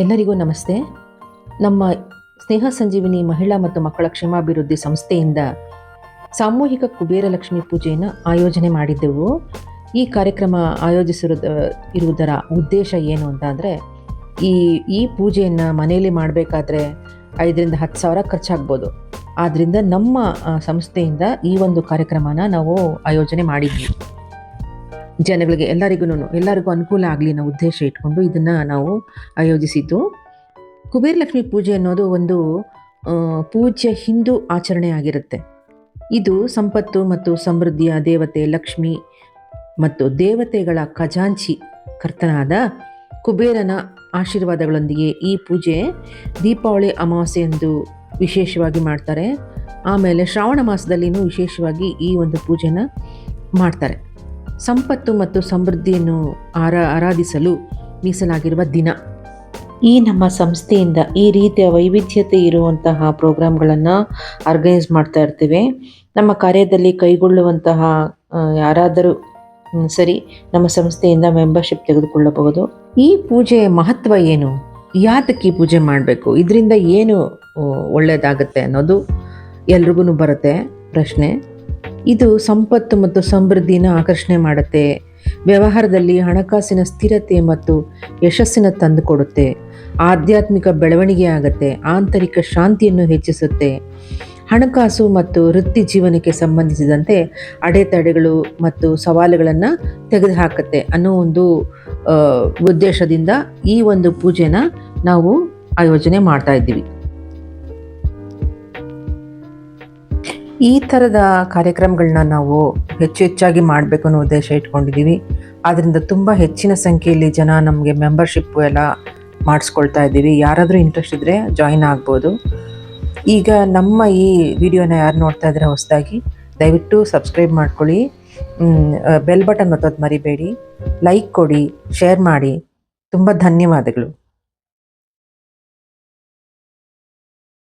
ಎಲ್ಲರಿಗೂ ನಮಸ್ತೆ. ನಮ್ಮ ಸ್ನೇಹ ಸಂಜೀವಿನಿ ಮಹಿಳಾ ಮತ್ತು ಮಕ್ಕಳ ಕ್ಷೇಮಾಭಿವೃದ್ಧಿ ಸಂಸ್ಥೆಯಿಂದ ಸಾಮೂಹಿಕ ಕುಬೇರ ಲಕ್ಷ್ಮಿ ಪೂಜೆಯನ್ನು ಆಯೋಜನೆ ಮಾಡಿದ್ದೆವು. ಈ ಕಾರ್ಯಕ್ರಮ ಆಯೋಜಿಸಿರುದ ಇರುವುದರ ಉದ್ದೇಶ ಏನು ಅಂತ ಅಂದರೆ, ಈ ಈ ಪೂಜೆಯನ್ನು ಮನೆಯಲ್ಲಿ ಮಾಡಬೇಕಾದ್ರೆ ಐದರಿಂದ ಹತ್ತು ಸಾವಿರ ಖರ್ಚಾಗ್ಬೋದು. ಆದ್ದರಿಂದ ನಮ್ಮ ಸಂಸ್ಥೆಯಿಂದ ಈ ಒಂದು ಕಾರ್ಯಕ್ರಮನ ನಾವು ಆಯೋಜನೆ ಮಾಡಿದ್ವಿ. ಜನಗಳಿಗೆ ಎಲ್ಲರಿಗೂ ಎಲ್ಲರಿಗೂ ಅನುಕೂಲ ಆಗಲಿ ಅನ್ನೋ ಉದ್ದೇಶ ಇಟ್ಕೊಂಡು ಇದನ್ನು ನಾವು ಆಯೋಜಿಸಿದ್ದು. ಕುಬೇರ ಲಕ್ಷ್ಮಿ ಪೂಜೆ ಅನ್ನೋದು ಒಂದು ಪೂಜ್ಯ ಹಿಂದೂ ಆಚರಣೆ ಆಗಿರುತ್ತೆ. ಇದು ಸಂಪತ್ತು ಮತ್ತು ಸಮೃದ್ಧಿಯ ದೇವತೆ ಲಕ್ಷ್ಮಿ ಮತ್ತು ದೇವತೆಗಳ ಖಜಾಂಚಿ ಕರ್ತನಾದ ಕುಬೇರನ ಆಶೀರ್ವಾದಗಳೊಂದಿಗೆ ಈ ಪೂಜೆ ದೀಪಾವಳಿ ಅಮಾವಾಸ್ಯೆಯಂದು ವಿಶೇಷವಾಗಿ ಮಾಡ್ತಾರೆ. ಆಮೇಲೆ ಶ್ರಾವಣ ಮಾಸದಲ್ಲಿನೂ ವಿಶೇಷವಾಗಿ ಈ ಒಂದು ಪೂಜೆನ ಮಾಡ್ತಾರೆ. ಸಂಪತ್ತು ಮತ್ತು ಸಮೃದ್ಧಿಯನ್ನು ಆರಾ ಆರಾಧಿಸಲು ಮೀಸಲಾಗಿರುವ ದಿನ. ಈ ನಮ್ಮ ಸಂಸ್ಥೆಯಿಂದ ಈ ರೀತಿಯ ವೈವಿಧ್ಯತೆ ಇರುವಂತಹ ಪ್ರೋಗ್ರಾಮ್ಗಳನ್ನು ಆರ್ಗನೈಸ್ ಮಾಡ್ತಾ ಇರ್ತೇವೆ. ನಮ್ಮ ಕಾರ್ಯದಲ್ಲಿ ಕೈಗೊಳ್ಳುವಂತಹ ಯಾರಾದರೂ ಸರಿ ನಮ್ಮ ಸಂಸ್ಥೆಯಿಂದ ಮೆಂಬರ್ಶಿಪ್ ತೆಗೆದುಕೊಳ್ಳಬಹುದು. ಈ ಪೂಜೆಯ ಮಹತ್ವ ಏನು? ಯಾತಕ್ಕೆ ಪೂಜೆ ಮಾಡಬೇಕು? ಇದರಿಂದ ಏನು ಒಳ್ಳೆಯದಾಗುತ್ತೆ ಅನ್ನೋದು ಎಲ್ರಿಗೂ ಬರುತ್ತೆ ಪ್ರಶ್ನೆ. ಇದು ಸಂಪತ್ತು ಮತ್ತು ಸಮೃದ್ಧಿನ ಆಕರ್ಷಣೆ ಮಾಡುತ್ತೆ. ವ್ಯವಹಾರದಲ್ಲಿ ಹಣಕಾಸಿನ ಸ್ಥಿರತೆ ಮತ್ತು ಯಶಸ್ಸಿನ ತಂದುಕೊಡುತ್ತೆ ಆಧ್ಯಾತ್ಮಿಕ ಬೆಳವಣಿಗೆ ಆಗುತ್ತೆ, ಆಂತರಿಕ ಶಾಂತಿಯನ್ನು ಹೆಚ್ಚಿಸುತ್ತೆ. ಹಣಕಾಸು ಮತ್ತು ವೃತ್ತಿ ಜೀವನಕ್ಕೆ ಸಂಬಂಧಿಸಿದಂತೆ ಅಡೆತಡೆಗಳು ಮತ್ತು ಸವಾಲುಗಳನ್ನು ತೆಗೆದುಹಾಕುತ್ತೆ ಅನ್ನೋ ಒಂದು ಉದ್ದೇಶದಿಂದ ಈ ಒಂದು ಪೂಜೆನ ನಾವು ಆಯೋಜನೆ ಮಾಡ್ತಾ ಇದ್ದೀವಿ. ಈ ಥರದ ಕಾರ್ಯಕ್ರಮಗಳನ್ನ ನಾವು ಹೆಚ್ಚು ಹೆಚ್ಚಾಗಿ ಮಾಡಬೇಕು ಅನ್ನೋ ಉದ್ದೇಶ ಇಟ್ಕೊಂಡಿದ್ದೀವಿ ಆದ್ದರಿಂದ ತುಂಬ ಹೆಚ್ಚಿನ ಸಂಖ್ಯೆಯಲ್ಲಿ ಜನ ನಮಗೆ ಮೆಂಬರ್ಶಿಪ್ಪು ಎಲ್ಲ ಮಾಡಿಸ್ಕೊಳ್ತಾ ಇದ್ದೀವಿ. ಯಾರಾದರೂ ಇಂಟ್ರೆಸ್ಟ್ ಇದ್ದರೆ ಜಾಯಿನ್ ಆಗ್ಬೋದು. ಈಗ ನಮ್ಮ ಈ ವಿಡಿಯೋನ ಯಾರು ನೋಡ್ತಾ ಇದ್ರೆ ಹೊಸದಾಗಿ, ದಯವಿಟ್ಟು ಸಬ್ಸ್ಕ್ರೈಬ್ ಮಾಡ್ಕೊಳ್ಳಿ. ಬೆಲ್ ಬಟನ್ ಮತ್ತೊಂದು ಮರಿಬೇಡಿ. ಲೈಕ್ ಕೊಡಿ ಶೇರ್ ಮಾಡಿ. ತುಂಬ ಧನ್ಯವಾದಗಳು.